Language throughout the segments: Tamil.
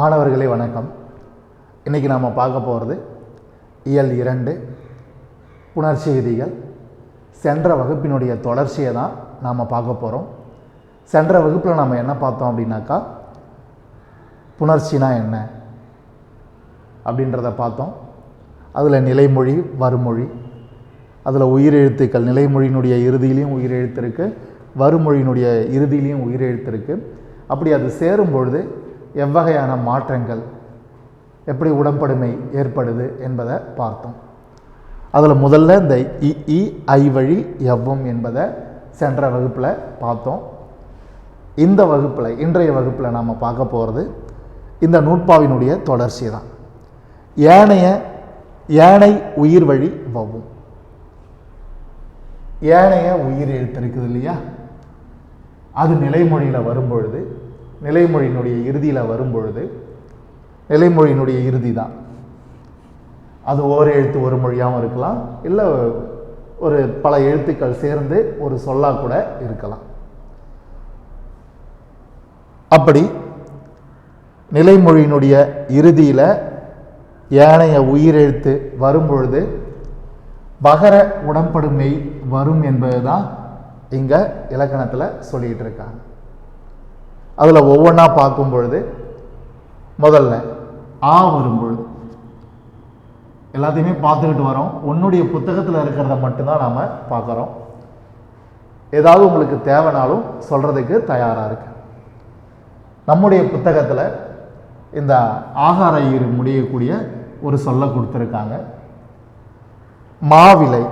மாணவர்களே வணக்கம். இன்றைக்கி நாம் பார்க்க போகிறது இயல் இரண்டு புணர்ச்சி விதிகள். சென்ற வகுப்பினுடைய தொடர்ச்சியை தான் நாம் பார்க்க போகிறோம் சென்ற வகுப்பில் நாம் என்ன பார்த்தோம் அப்படின்னாக்கா புணர்ச்சினா என்ன அப்படின்றத பார்த்தோம். அதில் நிலைமொழி வறுமொழி. அதில் உயிரெழுத்துக்கள் நிலைமொழியினுடைய இறுதியிலையும் உயிரெழுத்து இருக்குது வறுமொழியினுடைய இறுதியிலையும் உயிரெழுத்து இருக்குது அப்படி அது சேரும் பொழுது எவ்வகையான மாற்றங்கள் எப்படி உடம்படுமை ஏற்படுது என்பதை பார்த்தோம். அதில் முதல்ல இந்த இ ஐ வழி எவ்வம் என்பதை சென்ற வகுப்பில் பார்த்தோம். இந்த வகுப்பில் இன்றைய வகுப்பில் நாம் பார்க்க போகிறது இந்த நூட்பாவினுடைய தொடர்ச்சி தான். ஏனைய ஏனை உயிர் வழி வவ்வும் ஏனைய உயிர் எழுத்து இருக்குது இல்லையா? அது நிலைமொழியில் வரும்பொழுது நிலைமொழியினுடைய இறுதியில் வரும்பொழுது நிலைமொழியினுடைய இறுதி தான் அது ஓர் எழுத்து ஒரு மொழியாகவும் இருக்கலாம் இல்லை ஒரு பல எழுத்துக்கள் சேர்ந்து ஒரு சொல்லாக கூட இருக்கலாம். அப்படி நிலைமொழியினுடைய இறுதியில் ஏனைய உயிரெழுத்து வரும்பொழுது பகர உடன்படுமை வரும் என்பது தான் இங்கே இலக்கணத்தில் சொல்லிகிட்டு இருக்காங்க. அதில் ஒவ்வொன்றா பார்க்கும் பொழுது முதல்ல ஆ வரும்பொழுது எல்லாத்தையுமே பார்த்துக்கிட்டு வரோம். உன்னுடைய புத்தகத்தில் இருக்கிறத மட்டும்தான் நாம் பார்க்குறோம். ஏதாவது உங்களுக்கு தேவைனாலும் சொல்கிறதுக்கு தயாராக இருக்கு. நம்முடைய புத்தகத்தில் இந்த ஆகார ஈறு முடியக்கூடிய ஒரு சொல்ல கொடுத்துருக்காங்க. மாவிலை.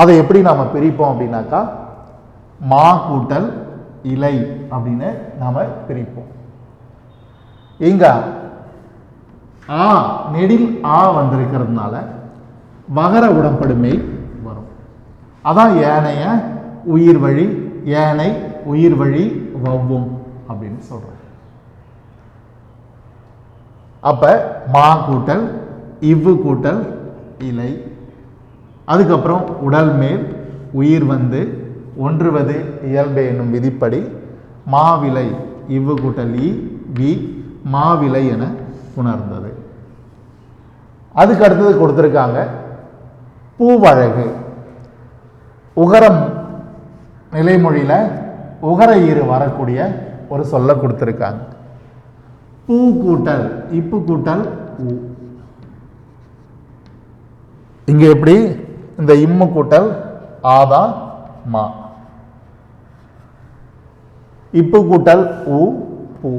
அதை எப்படி நாம் பிரிப்போம் அப்படின்னாக்கா மா கூட்டல் இலை அப்படின்னு நாம் பிரிப்போம். இங்க ஆ நெடில் ஆ வந்திருக்கிறதுனால மகர உடம்படுமை வரும். அதான் ஏனைய உயிர் வழி ஏனை உயிர் வழி வவ்வும் அப்படின்னு சொல்கிறோம் அப்போ மா கூட்டல் இவ்வு கூட்டல் இலை. அதுக்கப்புறம் உடல் மேல் உயிர் வந்து ஒன்றுவது இயல்பு என்னும் விதிப்படி மாவிலை இவ்வு கூட்டல் இ வி மாவிலை என உணர்ந்தது. அதுக்கு அடுத்தது கொடுத்துருக்காங்க பூவழகு. உகரம் நிலைமொழியில் உகர ஈறு வரக்கூடிய ஒரு சொல்ல கொடுத்துருக்காங்க. பூ கூட்டல் இப்பு கூட்டல் ஊ இங்கே எப்படி? இந்த இம்மு கூட்டல் ஆதா மா. இப்பு கூட்டல் உ பூ.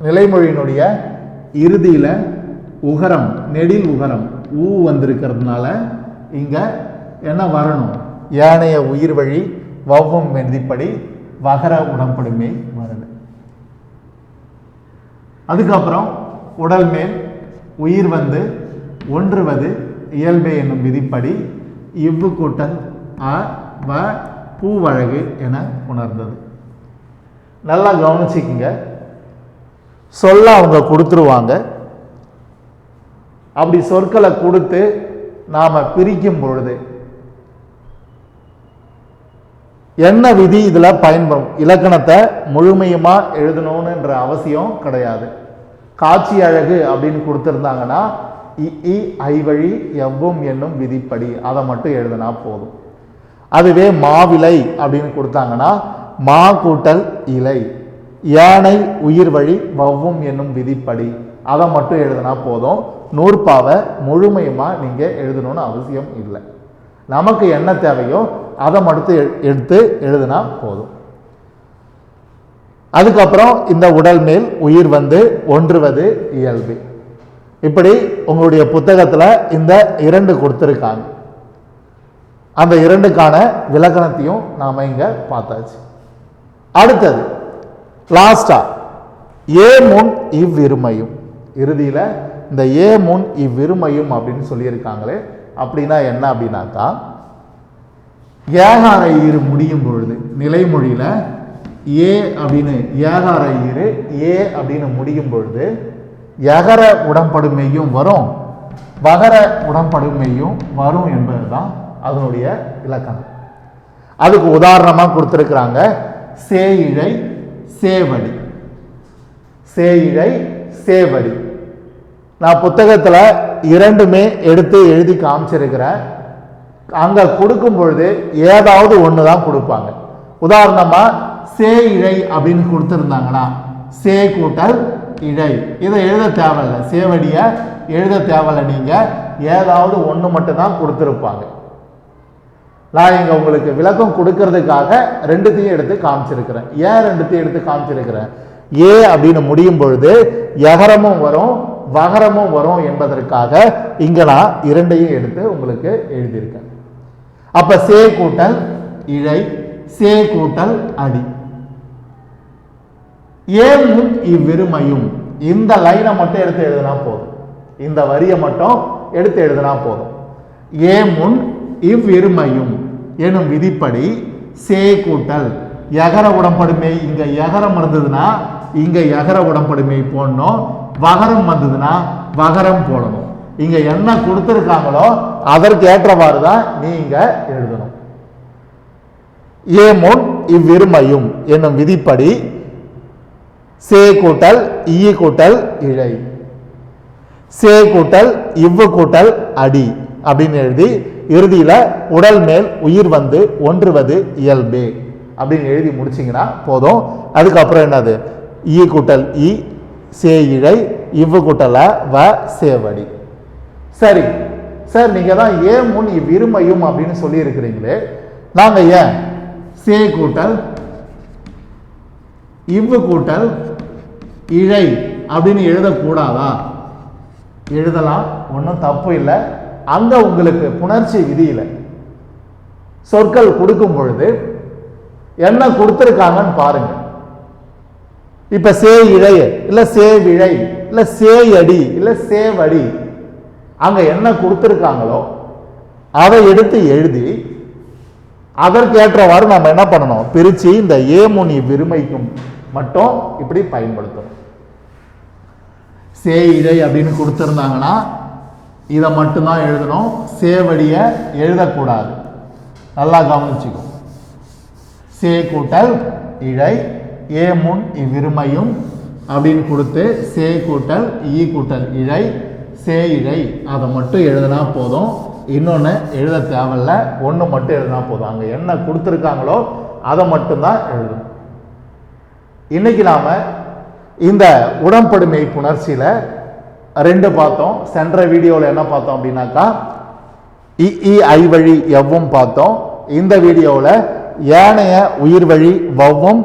நிலைமொழியினுடைய இறுதியில் உகரம் நெடில் உகரம் ஊ வந்திருக்கிறதுனால இங்கே என்ன வரணும்? ஏனைய உயிர் வழி வவ்வும் விதிப்படி வகர உடம்படுமே வருது. அதுக்கப்புறம் உடல் மேல் உயிர் வந்து ஒன்றுவது இயல்பை என்னும் விதிப்படி இவ்வு கூட்டல் அ வ பூவழகு என உணர்ந்தது. நல்லா கவனிச்சிக்கங்க. சொல்ல அவங்க கொடுத்துருவாங்க. அப்படி சொற்களை கொடுத்து நாம் பிரிக்கும் பொழுது என்ன விதி இதில் பயன்படும்? இலக்கணத்தை முழுமையுமாக எழுதணும்ன்ற அவசியம் கிடையாது. காட்சி அழகு அப்படின்னு கொடுத்துருந்தாங்கன்னா இ ஐ வழி எவ்வும் என்னும் விதிப்படி அதை மட்டும் எழுதினா போதும். அதுவே மாவிலை அப்படின்னு கொடுத்தாங்கன்னா மா கூட்டல் இலை. யானை உயிர் வழி வவ்வும் என்னும் விதிப்படி. அதை மட்டும் எழுதுனா போதும். நூற்பாவை முழுமையுமாக நீங்கள் எழுதணும்னு அவசியம் இல்லை. நமக்கு என்ன தேவையோ அதை மட்டும் எடுத்து எழுதினா போதும். அதுக்கப்புறம் இந்த உடல் மேல் உயிர் வந்து ஒன்றுவது இயல்பு. இப்படி உங்களுடைய புத்தகத்தில் இந்த இரண்டு கொடுத்துருக்காங்க. அந்த இரண்டுக்கான விளக்கணத்தையும் நாம் இங்கே பார்த்தாச்சு. அடுத்தது லாஸ்டா ஏ முன் இவ்விருமையும். இறுதியில் இந்த ஏ முன் இவ்விருமையும் அப்படின்னு சொல்லியிருக்காங்களே அப்படின்னா என்ன அப்படின்னாக்கா ஏகார ஈறு முடியும் பொழுது நிலைமொழியில் ஏ அப்படின்னு ஏகார ஈறு ஏ அப்படின்னு முடியும் பொழுது எகர உடம்படுமையும் வரும் வகர உடன்படுமையும் வரும் என்பது தான் அதனுடைய இலக்கணம். அதுக்கு உதாரணமாக கொடுத்துருக்குறாங்க சேயிழை சேவடி. சேயிழை சேவடி. நான் புத்தகத்தில் இரண்டுமே எடுத்து எழுதி காமிச்சிருக்கிறேன். அங்கே கொடுக்கும் பொழுது ஏதாவது ஒன்று தான் கொடுப்பாங்க. உதாரணமாக சே இழை அப்படின்னு கொடுத்துருந்தாங்கன்னா சே கூட்டல் இழை. இதை எழுத தேவையில்லை. சேவடியை எழுத தேவையில்லை நீங்கள் ஏதாவது ஒன்று மட்டும்தான் கொடுத்துருப்பாங்க. நான் இங்கே உங்களுக்கு விளக்கம் கொடுக்கறதுக்காக ரெண்டுத்தையும் எடுத்து காமிச்சிருக்கிறேன். ஏன் ரெண்டுத்தையும் எடுத்து காமிச்சிருக்கிறேன்? ஏ அப்படின்னு முடியும் பொழுது எகரமும் வரும் வகரமும் வரும் என்பதற்காக இங்கே நான் இரண்டையும் எடுத்து உங்களுக்கு எழுதியிருக்கேன். அப்ப சே கூட்டல் இழை சே கூட்டல் அடி. ஏமும் இவ்விருமையும்? இந்த லைனை மட்டும் எடுத்து எழுதினா போதும். இந்த வரியை மட்டும் எடுத்து எழுதினா போதும். ஏ முன் இவ்விருமையும்? எனும் விதிப்படி சே கூட்டல். எகர உடம்படுமை இங்கே எகரம் இருந்ததுன்னா இங்கே எகர உடம்படுமை போடணும். வகரம் வந்ததுன்னா வகரம் போடணும். இங்கே என்ன கொடுத்துருக்காங்களோ அதற்கு ஏற்றவாறு தான் நீங்கள் எழுதணும். ஏ முன் இவ்விருமையும் என்னும் விதிப்படி சே கூட்டல் இ கூட்டல் இழை. சே கூட்டல் இவ்வு கூட்டல் அடி அப்படின்னு எழுதி இறுதியில் உடல் மேல் உயிர் வந்து ஒன்றுவது இயல்பு அப்படின்னு எழுதி முடிச்சிங்கன்னா போதும். அதுக்கப்புறம் என்னது? ஈ கூட்டல் இ சே இழை இவ்வு கூட்டல வ சேவடி சரி. சார் நீங்கள் தான் ஏன் முன் இவ்விருமையும் அப்படின்னு சொல்லியிருக்கிறீங்களே. நாங்கள் ஏன்? சே கூட்டல் இவ்வு கூட்டல் இழை அப்படின்னு எழுதக்கூடாதா? எழுதலாம். ஒன்றும் தப்பு இல்லை. அங்க உங்களுக்கு புணர்ச்சி விதியில சொற்கள் கொடுக்கும் பொழுது என்ன கொடுத்துருக்காங்கன்னு பாருங்க. இப்ப சே இழைய இல்ல சே விழை இல்ல சே அடி இல்ல சேவடி அங்க என்ன கொடுத்துருக்காங்களோ அதை எடுத்து எழுதி அதற்கேற்றவாறு நம்ம என்ன பண்ணணும்? பிரிச்சு இந்த ஏமுனி விருமைக்கும் மட்டும் இப்படி பயன்படுத்தணும். சே இழை அப்படின்னு கொடுத்துருந்தாங்கன்னா இதை மட்டும்தான் எழுதணும். சேவடியை எழுதக்கூடாது. நல்லா கவனிச்சுக்கோ. சே கூட்டல் இழை ஏ முன் இவ்விருமையும் அப்படின்னு கொடுத்து சே கூட்டல் ஈ கூட்டல் இழை சே இழை. அதை மட்டும் எழுதினா போதும். இன்னொன்று எழுத தேவையில்ல. ஒன்று மட்டும் எழுதினா போதும். அங்கே என்ன கொடுத்துருக்காங்களோ அதை மட்டும்தான் எழுதணும் இன்னைக்கு நாம் இந்த உடம்படுமை புணர்ச்சியில் ரெண்டு பார்த்தோம். சென்ற வீடியோவில் என்ன பார்த்தோம் அப்படின்னாக்கா இஇ ஐ வழி எவ்வும் பார்த்தோம். இந்த வீடியோவில் ஏனைய உயிர் வழி வவ்வும்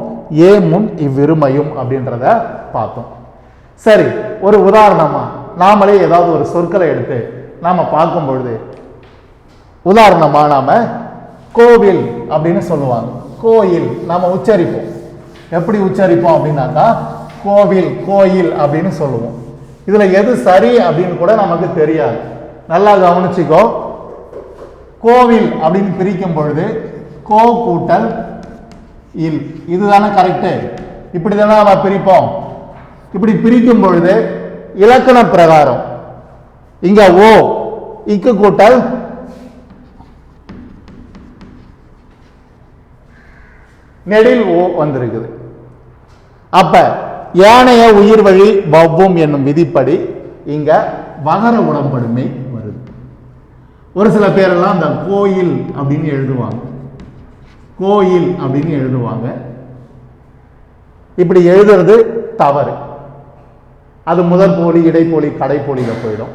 ஏ முன் இவ்விருமையும் அப்படின்றத பார்த்தோம். சரி ஒரு உதாரணமா நாமளே ஏதாவது ஒரு சொற்களை எடுத்து நாம பார்க்கும் பொழுது உதாரணமா நாம கோவில் அப்படின்னு சொல்லுவாங்க. கோயில் நாம உச்சரிப்போம். எப்படி உச்சரிப்போம் அப்படின்னாக்கா கோவில் கோயில் அப்படின்னு சொல்லுவோம். இதுல எது சரி அப்படின்னு கூட நமக்கு தெரியாது. நல்லா கவனிச்சிக்கோ. கோவில் அப்படின்னு பிரிக்கும் பொழுது கோ கூட்டல் இல். இதுதானே கரெக்டு இப்படி தானே நம்ம பிரிப்போம். இப்படி பிரிக்கும் பொழுது இலக்கண பிரகாரம். இங்க ஓ இக்கு கூட்டல் நெடில் ஓ வந்திருக்குது. அப்ப ஏனைய உயிர் வழி வவ்வும் என்னும் விதிப்படி இங்க வகர உடம்படுமை வருது. ஒரு சில பேரெல்லாம் அந்த கோயில் அப்படின்னு எழுதுவாங்க. கோயில் அப்படின்னு எழுதுவாங்க. இப்படி எழுதுறது தவறு. அது முதல் போலி இடைப்போலி கடைப்போலியில் போயிடும்.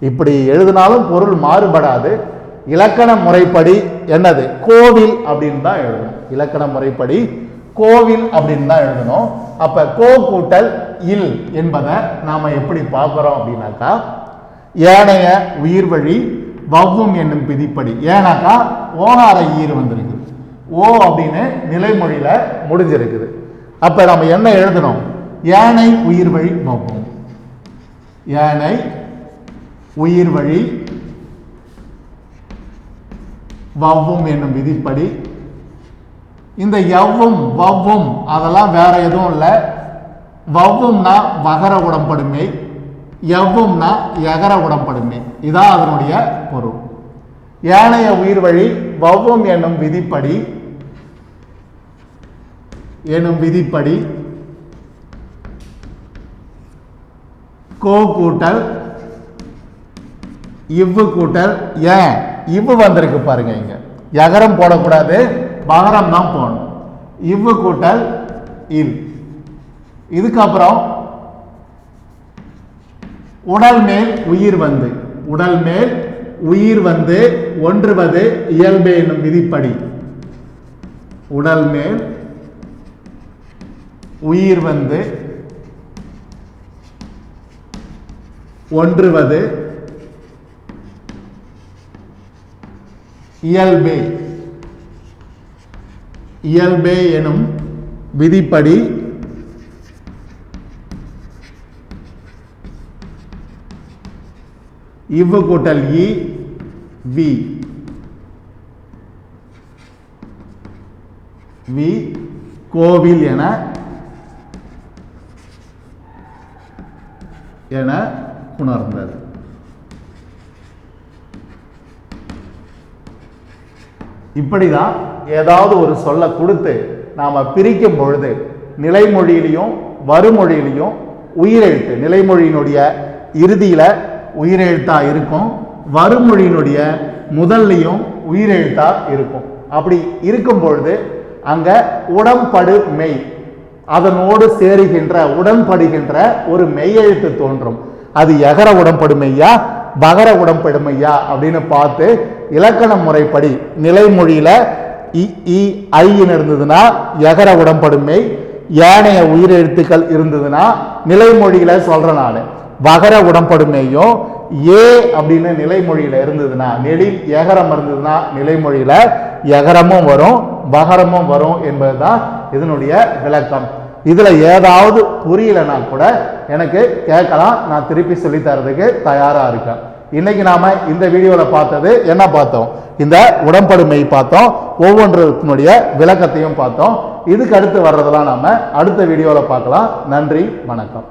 இப்படி எழுதினாலும் பொருள் மாறுபடாது. இலக்கண முறைப்படி என்னது? கோவில் அப்படின்னு தான் எழுதணும். இலக்கண முறைப்படி கோவில் அப்படின்னு தான் எழுதணும். அப்ப கோ கூட்டல் இல் என்பதை நாம எப்படி பார்க்குறோம் அப்படின்னாக்கா ஏனைய உயிர் வழி வவ்வும் என்னும் விதிப்படி ஏன்னாக்கா ஓனார ஈர் வந்திருக்குது. ஓ அப்படின்னு நிலைமொழியில முடிஞ்சிருக்குது. அப்ப நம்ம என்ன எழுதணும்? யானை உயிர் வழி வவ்வும். யானை உயிர் வழி வவ்வும் என்னும் விதிப்படி இந்த எவ்வும் வவ்வும் அதெல்லாம் வேற எதுவும் இல்லை. வவ்வும்னா வகர உடம்படுமை எவ்வும்னா எகர உடம்படுமை இதான் அதனுடைய பொருள். ஏனைய உயிர் வழி வவ்வும் என்னும் விதிப்படி எனும் விதிப்படி கோ கூட்டல் இவ்வு கூட்டல் ஏன்? இவ்வு வந்திருக்கு பாருங்க இங்க. எகரம் போடக்கூடாது. பகரம் தான் போகணும். இவ்வு கூட்டல் இல். இதுக்கப்புறம் உடல் மேல் உயிர் வந்து உடல் மேல் உயிர் வந்து ஒன்றுவது இயல்பு என்னும் விதிப்படி. உடல் மேல் உயிர் வந்து ஒன்றுவது இயல்பே. இயல்பே எனும் விதிப்படி இவ்வு கூட்டல் இ வி. வி கோவில் என என உணர்ந்தது இப்படி தான் ஏதாவது ஒரு சொல்ல கொடுத்து நாம் பிரிக்கும் பொழுது நிலைமொழியிலையும் வறுமொழியிலையும் உயிரெழுத்து. நிலைமொழியினுடைய இறுதியில் உயிரெழுத்தாக இருக்கும் வறுமொழியினுடைய முதல்லையும் உயிரெழுத்தாக இருக்கும். அப்படி இருக்கும் பொழுது அங்கே உடம்படு மெய் அதனோடு சேருகின்ற உடன்படுகின்ற ஒரு மெய்யெழுத்து தோன்றும். அது எகர உடம்படுமையா பகர உடம்படுமையா அப்படின்னு பார்த்து இலக்கண முறைப்படி நிலைமொழியில் இ இ ஐன்னு இருந்ததுன்னா எகர உடம்படுமை ஏனைய உயிரெழுத்துக்கள் இருந்ததுன்னா நிலைமொழியில் சொல்கிறேன் நான். வகர உடம்படுமையும் ஏ அப்படின்னு நிலைமொழியில் இருந்ததுன்னா நெடில் எகரம் இருந்ததுன்னா நிலைமொழியில் எகரமும் வரும் பகரமும் வரும் என்பதுதான் இதனுடைய விளக்கம். இதில் ஏதாவது புரியலைன்னா கூட எனக்கு கேட்கலாம் நான் திருப்பி சொல்லி தரதுக்கு தயாராக இருக்கேன். இன்னைக்கு நாம இந்த வீடியோல பார்த்தது என்ன பார்த்தோம்? இந்த உடம்படுமை பார்த்தோம் ஒவ்வொன்றினுடைய விளக்கத்தையும் பார்த்தோம். இதுக்கு அடுத்து வர்றதெல்லாம் நாம அடுத்த வீடியோல பார்க்கலாம். நன்றி வணக்கம்.